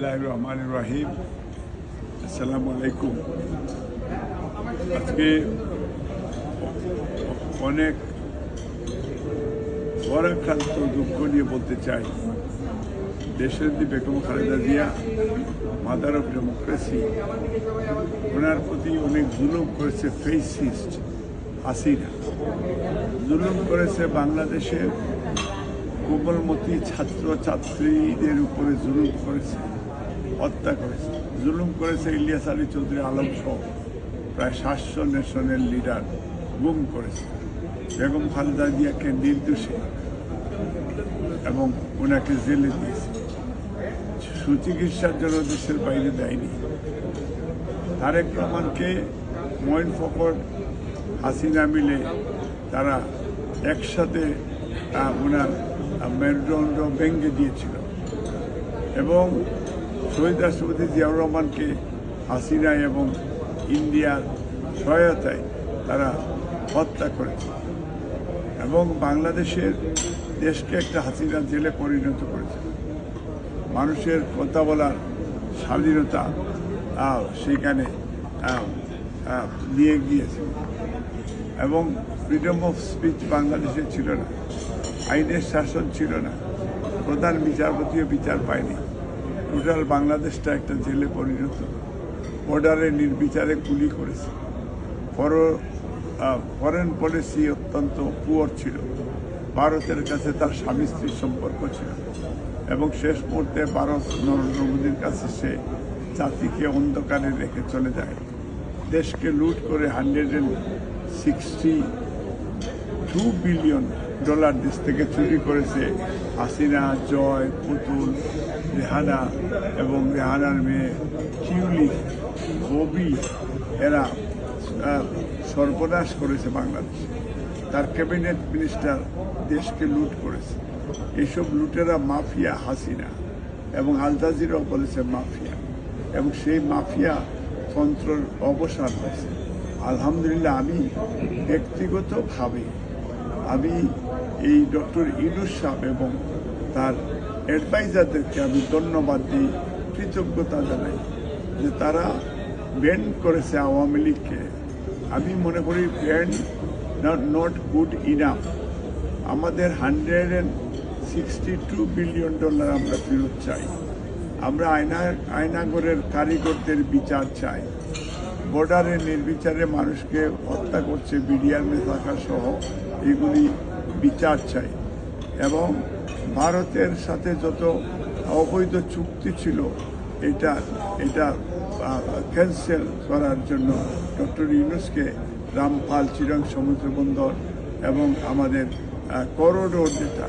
বিসমিল্লাহ রহমান রাহিম আসসালামু আলাইকুম আজকে অনেক পরাক্রান্ত দুঃখ নিয়ে বলতে চাই। দেশের the Begum Khaleda Zia, mother of democracy, ওনার প্রতি অনেক জুলুম করেছে ফেসিস্ট হাসিনা। জুলুম করেছে বাংলাদেশের কোমলমতি ছাত্র ছাত্রীদের উপরে জুলুম করেছে। হত্যা করেছে, জুলুম করেছে ইলিয়াস আলী চৌধুরী আলম সহ প্রায় সাতশো নেশনের লিডার গুম করেছে বেগম খালেদা জিয়াকে নির্দোষী এবং ওনাকে জেলে দিয়েছে। সুচিকিৎসার জন্য দেশের বাইরে দেয়নি। তারেক রহমানকে ময়ন ফকর হাসিনা মিলে তারা একসাথে ওনার মেরুদণ্ড ভেঙে দিয়েছিল। এবং শহীদ রাষ্ট্রপতি জিয়াউর রহমানকে হাসিনা এবং ইন্ডিয়ার সহায়তায় তারা হত্যা করেছে এবং বাংলাদেশের দেশকে একটা হাসিনা জেলে পরিণত করেছে। মানুষের কথা বলার স্বাধীনতা সেখানে নিয়ে গিয়েছে। এবং ফ্রিডম অফ স্পিচ বাংলাদেশে ছিল না। আইনের শাসন ছিল না। প্রধান বিচারপতিও বিচার পায়নি। টোটাল বাংলাদেশটা একটা জেলে পরিণত। বর্ডারে নির্বিচারে গুলি করেছে। ফর ফরেন পলিসি অত্যন্ত পুয়ার ছিল। ভারতের কাছে তার স্বামী স্ত্রীর সম্পর্ক ছিল। এবং শেষ মুহূর্তে ভারত নরেন্দ্র মোদীর কাছে সে জাতিকে অন্ধকারে রেখে চলে যায়। দেশকে লুট করে hundred and sixty two billion dollar দেশ থেকে চুরি করেছে হাসিনা, জয়, পুতুল, রেহানা এবং রেহানার মেয়ে কিউলি, ববি, এরা সর্বনাশ করেছে বাংলাদেশে। তার ক্যাবিনেট মিনিস্টার দেশকে লুট করেছে। এইসব লুটেরা মাফিয়া হাসিনা এবং আলতাজিরাও বলেছে মাফিয়া এবং সেই মাফিয়া তন্ত্রের অবসান হয়েছে। আলহামদুলিল্লাহ, আমি ব্যক্তিগতভাবে, আমি এই ডক্টর ইনুস সাহেব এবং তার অ্যাডভাইজারদেরকে আমি ধন্যবাদ দিই, কৃতজ্ঞতা জানাই যে তারা ব্যান্ড করেছে আওয়ামী লীগকে। আমি মনে করি ব্যান্ড নট গুড ইনাফ আমাদের hundred sixty two billion dollar আমরা ফেরত চাই। আমরা আয়না, আয়নাগরের কারিগরদের বিচার চাই। বর্ডারে নির্বিচারে মানুষকে হত্যা করছে বিডিআর থাকা সহ এগুলি বিচার চাই। এবং ভারতের সাথে যত অবৈধ চুক্তি ছিল, এটা এটা ক্যান্সেল করার জন্য ডক্টর ইউনুসকে রামপাল চিরং সমুদ্র বন্দর এবং আমাদের করোডোর যেটা,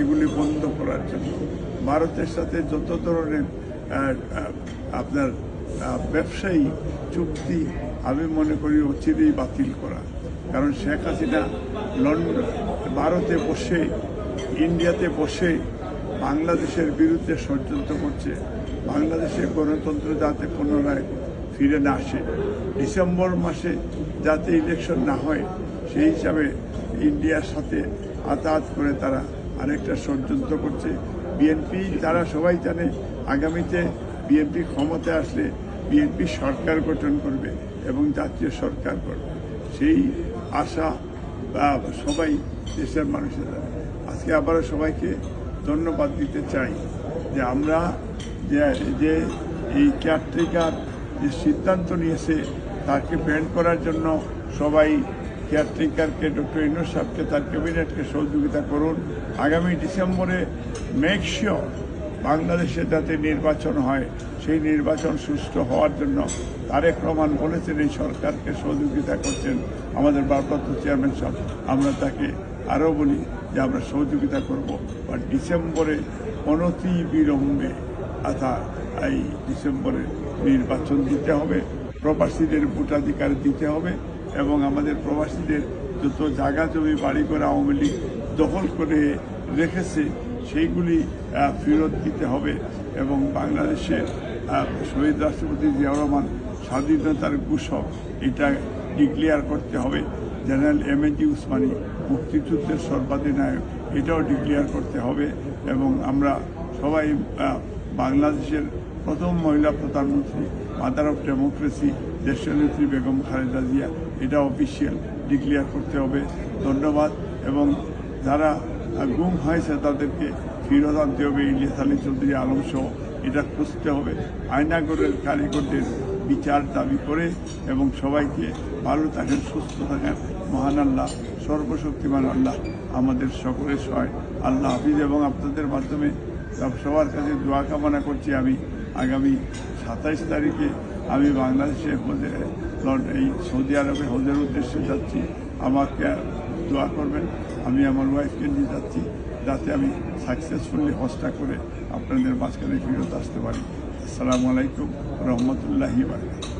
এগুলি বন্ধ করার জন্য। ভারতের সাথে যত ধরনের আপনার ব্যবসায়ী চুক্তি, আমি মনে করি অচিরেই বাতিল করা। কারণ শেখ হাসিনা লন্ডন ভারতে বসে, ইন্ডিয়াতে বসে বাংলাদেশের বিরুদ্ধে ষড়যন্ত্র করছে। বাংলাদেশের গণতন্ত্র যাতে পুনরায় ফিরে না আসে। ডিসেম্বর মাসে যাতে ইলেকশন না হয়, সেই হিসাবে ইন্ডিয়ার সাথে আতাত করে তারা আরেকটা ষড়যন্ত্র করছে। বিএনপি, তারা সবাই জানে, আগামীতে বিএনপি ক্ষমতায় আসলে বিএনপি সরকার গঠন করবে এবং জাতীয় সরকার করবে সেই আশা সবাই দেশের মানুষেরা। আজকে আবারও সবাইকে ধন্যবাদ দিতে চাই যে আমরা যে যে এই কেয়ারটেকার যে সিদ্ধান্ত নিয়েছে, তাকে ব্যান্ড করার জন্য সবাই কেয়ারটেকারকে ডক্টর ইনোজ সাহেবকে, তার ক্যাবিনেটকে সহযোগিতা করুন। আগামী ডিসেম্বরে মেক শিওর বাংলাদেশে যাতে নির্বাচন হয়, সেই নির্বাচন সুষ্ঠু হওয়ার জন্য তারেক রহমান বলেছেন, এই সরকারকে সহযোগিতা করছেন আমাদের ভারপ্রাপ্ত চেয়ারম্যান সাহেব। আমরা তাকে আরও বলি যে আমরা সহযোগিতা করব। বা ডিসেম্বরে অনতি বিলম্বে অর্থাৎ এই ডিসেম্বরে নির্বাচন দিতে হবে, প্রবাসীদের ভোটাধিকার দিতে হবে এবং আমাদের প্রবাসীদের যত জায়গা জমি বাড়ি করে আওয়ামী লীগ দখল করে রেখেছে সেইগুলি ফেরত দিতে হবে এবং বাংলাদেশের শহীদ রাষ্ট্রপতি জিয়াউর রহমান স্বাধীনতার ঘোষক, এটা ডিক্লেয়ার করতে হবে। General M A G Osmani মুক্তিযুদ্ধের সর্বাধিনায়ক, এটাও ডিক্লেয়ার করতে হবে এবং আমরা সবাই বাংলাদেশের প্রথম মহিলা প্রধানমন্ত্রী মাদার অফ ডেমোক্রেসি দেশনেত্রী বেগম খালেদা জিয়া, এটা অফিসিয়াল ডিক্লেয়ার করতে হবে। ধন্যবাদ এবং যারা গুম হয়েছে তাদেরকে ফিরত আনতে হবে ইলিয়াস আলী চৌধুরী আলম সহ। এটা খুঁজতে হবে। আয়নাগরের কারিগরদের বিচার দাবি করে এবং সবাইকে ভালো থাকেন, সুস্থ থাকেন। মহান আল্লাহ, সর্বশক্তিমান আল্লাহ আমাদের সকলের সহায়। আল্লাহ হাফিজ এবং আপনাদের মাধ্যমে সবার কাছে দোয়া কামনা করছি আমি। আগামী সাতাইশ তারিখে আমি বাংলাদেশে হজে এই সৌদি আরবে হজের উদ্দেশ্যে যাচ্ছি। আমাকে দোয়া করবেন। আমি আমার ওয়াইফকে নিয়ে যাচ্ছি, যাতে আমি সাকসেসফুলি হজটা করে আপনাদের মাঝখানে ফিরত আসতে পারি। আসসালামু আলাইকুম, রহমতুল্লাহি বারকাতুহু।